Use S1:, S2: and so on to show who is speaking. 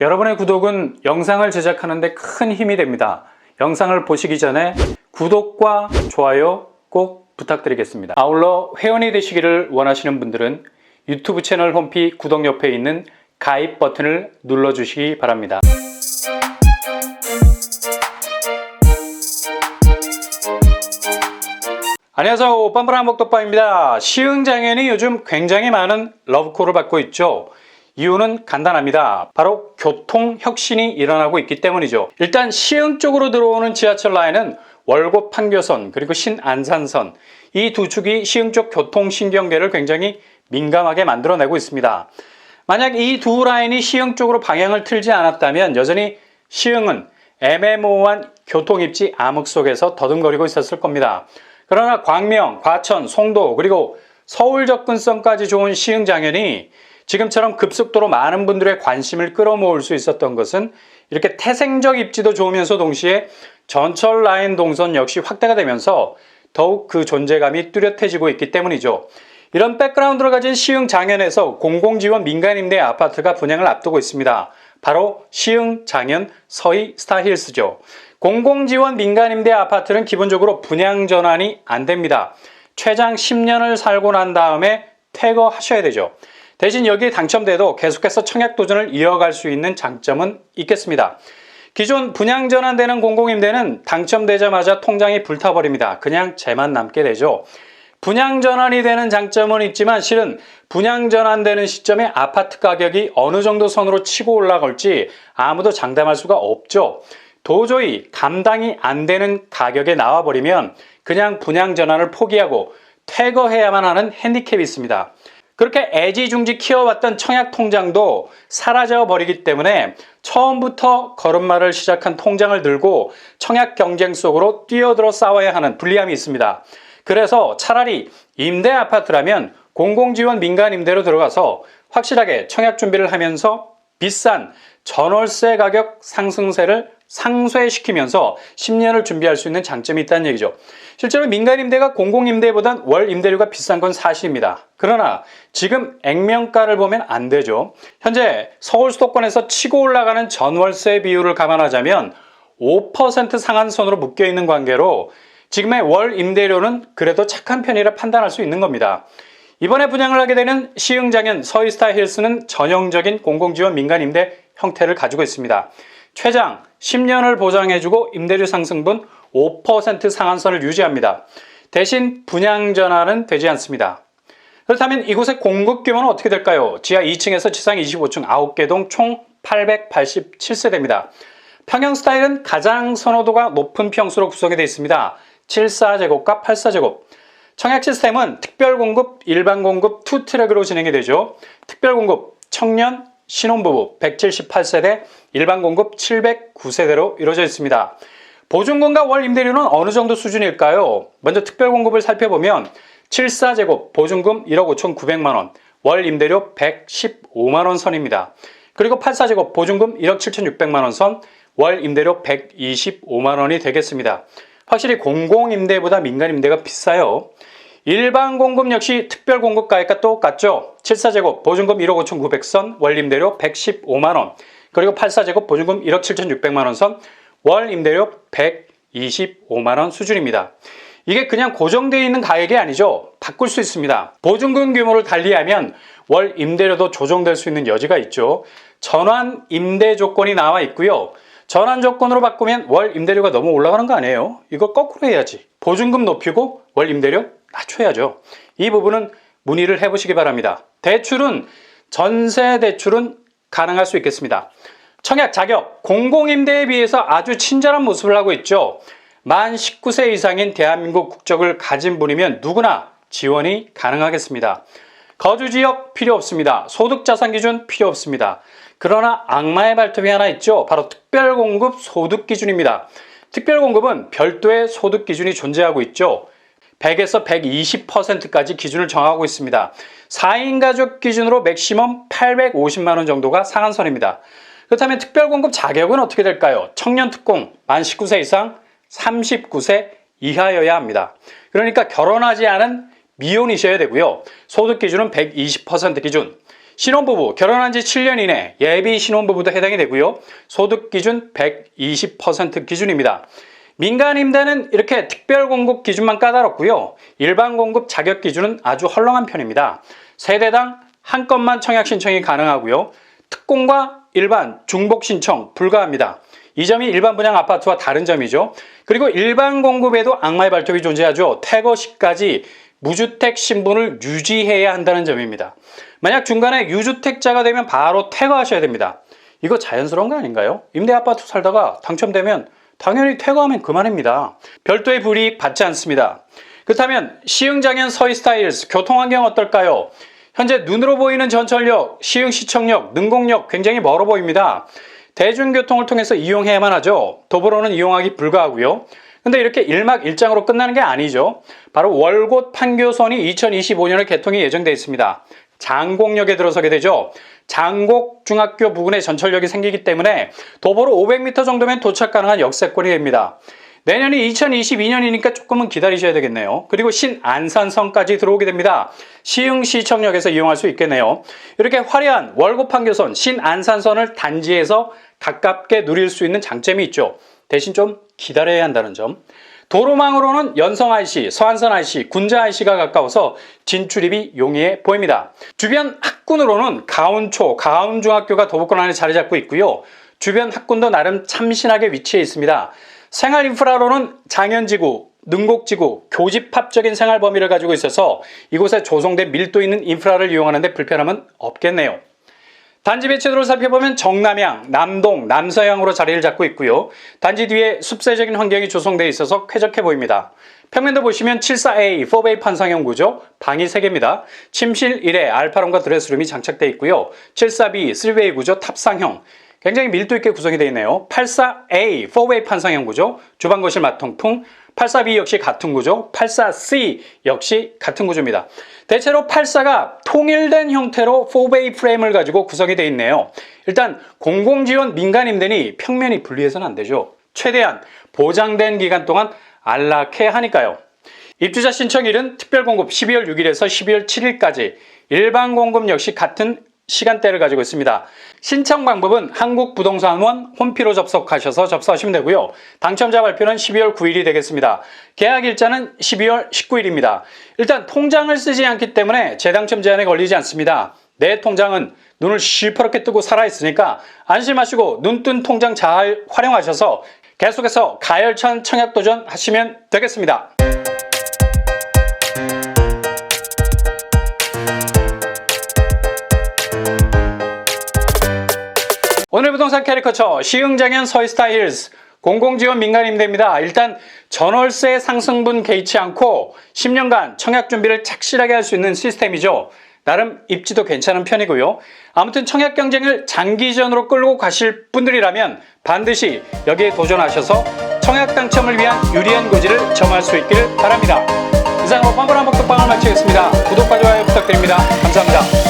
S1: 여러분의 구독은 영상을 제작하는 데 큰 힘이 됩니다. 영상을 보시기 전에 구독과 좋아요 꼭 부탁드리겠습니다. 아울러 회원이 되시기를 원하시는 분들은 유튜브 채널 홈피 구독 옆에 있는 가입 버튼을 눌러주시기 바랍니다. 안녕하세요. 빰빠랑 먹떡밥입니다. 시흥 장현이 요즘 굉장히 많은 러브콜을 받고 있죠. 이유는 간단합니다. 바로 교통 혁신이 일어나고 있기 때문이죠. 일단 시흥 쪽으로 들어오는 지하철 라인은 월곡 판교선 그리고 신안산선 이 두 축이 시흥 쪽 교통 신경계를 굉장히 민감하게 만들어내고 있습니다. 만약 이 두 라인이 시흥 쪽으로 방향을 틀지 않았다면 여전히 시흥은 애매모호한 교통입지 암흑 속에서 더듬거리고 있었을 겁니다. 그러나 광명, 과천, 송도 그리고 서울 접근성까지 좋은 시흥 장현이 지금처럼 급속도로 많은 분들의 관심을 끌어모을 수 있었던 것은 이렇게 태생적 입지도 좋으면서 동시에 전철 라인 동선 역시 확대가 되면서 더욱 그 존재감이 뚜렷해지고 있기 때문이죠. 이런 백그라운드를 가진 시흥 장현에서 공공지원 민간임대 아파트가 분양을 앞두고 있습니다. 바로 시흥 장현 서희 스타힐스죠. 공공지원 민간임대 아파트는 기본적으로 분양 전환이 안 됩니다. 최장 10년을 살고 난 다음에 퇴거하셔야 되죠. 대신 여기에 당첨돼도 계속해서 청약 도전을 이어갈 수 있는 장점은 있겠습니다. 기존 분양 전환되는 공공임대는 당첨되자마자 통장이 불타버립니다. 그냥 재만 남게 되죠. 분양 전환이 되는 장점은 있지만 실은 분양 전환되는 시점에 아파트 가격이 어느 정도 선으로 치고 올라갈지 아무도 장담할 수가 없죠. 도저히 감당이 안 되는 가격에 나와버리면 그냥 분양 전환을 포기하고 퇴거해야만 하는 핸디캡이 있습니다. 그렇게 애지중지 키워왔던 청약 통장도 사라져 버리기 때문에 처음부터 걸음마를 시작한 통장을 들고 청약 경쟁 속으로 뛰어들어 싸워야 하는 불리함이 있습니다. 그래서 차라리 임대 아파트라면 공공지원 민간 임대로 들어가서 확실하게 청약 준비를 하면서 비싼 전월세 가격 상승세를 상쇄시키면서 10년을 준비할 수 있는 장점이 있다는 얘기죠. 실제로 민간 임대가 공공 임대보단 월 임대료가 비싼 건 사실입니다. 그러나 지금 액면가를 보면 안 되죠. 현재 서울 수도권에서 치고 올라가는 전월세 비율을 감안하자면 5% 상한선으로 묶여 있는 관계로 지금의 월 임대료는 그래도 착한 편이라 판단할 수 있는 겁니다. 이번에 분양을 하게 되는 시흥장현 서이스타 힐스는 전형적인 공공지원 민간 임대 형태를 가지고 있습니다. 최장 10년을 보장해주고 임대료 상승분 5% 상한선을 유지합니다. 대신 분양 전환은 되지 않습니다. 그렇다면 이곳의 공급 규모는 어떻게 될까요? 지하 2층에서 지상 25층 9개 동 총 887세대입니다. 평형 스타일은 가장 선호도가 높은 평수로 구성이 되어 있습니다. 74제곱과 84제곱. 청약 시스템은 특별 공급, 일반 공급 투 트랙으로 진행이 되죠. 특별 공급 청년, 신혼부부 178세대, 일반 공급 709세대로 이루어져 있습니다. 보증금과 월 임대료는 어느 정도 수준일까요? 먼저 특별 공급을 살펴보면 74제곱 보증금 1억 5천9백만 원, 월 임대료 115만 원 선입니다. 그리고 84제곱 보증금 1억 7천6백만 원 선, 월 임대료 125만 원이 되겠습니다. 확실히 공공임대보다 민간임대가 비싸요. 일반 공급 역시 특별 공급 가액과 똑같죠. 74제곱 보증금 1억 5천9백선 월 임대료 115만원 그리고 84제곱 보증금 1억 7천6백만원 선 월 임대료 125만원 수준입니다. 이게 그냥 고정되어 있는 가액이 아니죠. 바꿀 수 있습니다. 보증금 규모를 달리하면 월 임대료도 조정될 수 있는 여지가 있죠. 전환 임대 조건이 나와 있고요. 전환 조건으로 바꾸면 월 임대료가 너무 올라가는 거 아니에요? 이거 거꾸로 해야지. 보증금 높이고 월 임대료 낮춰야죠. 이 부분은 문의를 해보시기 바랍니다. 대출은 전세 대출은 가능할 수 있겠습니다. 청약 자격 공공임대에 비해서 아주 친절한 모습을 하고 있죠. 만 19세 이상인 대한민국 국적을 가진 분이면 누구나 지원이 가능하겠습니다. 거주 지역 필요 없습니다. 소득 자산 기준 필요 없습니다. 그러나 악마의 발톱이 하나 있죠. 바로 특별 공급 소득 기준입니다. 특별 공급은 별도의 소득 기준이 존재하고 있죠. 100에서 120%까지 기준을 정하고 있습니다. 4인 가족 기준으로 맥시멈 850만 원 정도가 상한선입니다. 그렇다면 특별 공급 자격은 어떻게 될까요? 청년 특공 만 19세 이상 39세 이하여야 합니다. 그러니까 결혼하지 않은 미혼이셔야 되고요. 소득 기준은 120% 기준. 신혼부부, 결혼한 지 7년 이내 예비 신혼부부도 해당이 되고요. 소득 기준 120% 기준입니다. 민간 임대는 이렇게 특별 공급 기준만 까다롭고요. 일반 공급 자격 기준은 아주 헐렁한 편입니다. 세대당 한 건만 청약 신청이 가능하고요. 특공과 일반 중복 신청 불가합니다. 이 점이 일반 분양 아파트와 다른 점이죠. 그리고 일반 공급에도 악마의 발톱이 존재하죠. 퇴거 시까지 무주택 신분을 유지해야 한다는 점입니다. 만약 중간에 유주택자가 되면 바로 퇴거하셔야 됩니다. 이거 자연스러운 거 아닌가요? 임대 아파트 살다가 당첨되면 당연히 퇴거하면 그만입니다. 별도의 불이익 받지 않습니다. 그렇다면 시흥장현 서희 스타일스 교통환경 어떨까요? 현재 눈으로 보이는 전철역, 시흥시청역, 능곡역 굉장히 멀어 보입니다. 대중교통을 통해서 이용해야만 하죠. 도보로는 이용하기 불가하고요. 근데 이렇게 일막일장으로 끝나는 게 아니죠. 바로 월곶 판교선이 2025년에 개통이 예정되어 있습니다. 장곡역에 들어서게 되죠. 장곡 중학교 부근에 전철역이 생기기 때문에 도보로 500m 정도면 도착 가능한 역세권이 됩니다. 내년이 2022년이니까 조금은 기다리셔야 되겠네요. 그리고 신안산선까지 들어오게 됩니다. 시흥시청역에서 이용할 수 있겠네요. 이렇게 화려한 월곶 판교선 신안산선을 단지에서 가깝게 누릴 수 있는 장점이 있죠. 대신 좀 기다려야 한다는 점. 도로망으로는 연성 IC, 서안선 IC, 군자 IC가 가까워서 진출입이 용이해 보입니다. 주변 학 군으로는 가운초, 가운중학교가 도보권 안에 자리 잡고 있고요. 주변 학군도 나름 참신하게 위치해 있습니다. 생활 인프라로는 장현지구, 능곡지구, 교집합적인 생활 범위를 가지고 있어서 이곳에 조성된 밀도 있는 인프라를 이용하는데 불편함은 없겠네요. 단지 배치도를 살펴보면 정남향, 남동, 남서향으로 자리를 잡고 있고요. 단지 뒤에 숲세적인 환경이 조성되어 있어서 쾌적해 보입니다. 평면도 보시면 74A, 4베이 판상형 구조, 방이 3개입니다. 침실 1에 알파룸과 드레스룸이 장착되어 있고요. 74B, 3베이 구조 탑상형, 굉장히 밀도 있게 구성이 되어 있네요. 84A, 4베이 판상형 구조, 주방 거실 마통풍, 84B 역시 같은 구조, 84C 역시 같은 구조입니다. 대체로 84가 통일된 형태로 4베이 프레임을 가지고 구성이 되어 있네요. 일단 공공지원 민간임대니 평면이 분리해서는 안 되죠. 최대한 보장된 기간 동안 안락해 하니까요. 입주자 신청일은 특별공급 12월 6일에서 12월 7일까지, 일반 공급 역시 같은 시간대를 가지고 있습니다. 신청 방법은 한국부동산원 홈피로 접속하셔서 접수하시면 되고요. 당첨자 발표는 12월 9일이 되겠습니다. 계약 일자는 12월 19일입니다. 일단 통장을 쓰지 않기 때문에 재당첨 제한에 걸리지 않습니다. 내 통장은 눈을 시퍼렇게 뜨고 살아있으니까 안심하시고 눈 뜬 통장 잘 활용하셔서 계속해서 가열찬 청약 도전 하시면 되겠습니다. 오늘 부동산 캐리커처 시흥장현 서희스타일스 공공지원 민간임대입니다. 일단 전월세 상승분 개의치 않고 10년간 청약 준비를 착실하게 할 수 있는 시스템이죠. 나름 입지도 괜찮은 편이고요. 아무튼 청약 경쟁을 장기전으로 끌고 가실 분들이라면 반드시 여기에 도전하셔서 청약 당첨을 위한 유리한 고지를 점할 수 있기를 바랍니다. 이상으로 뻔뻔한 복덕방을 마치겠습니다. 구독과 좋아요 부탁드립니다. 감사합니다.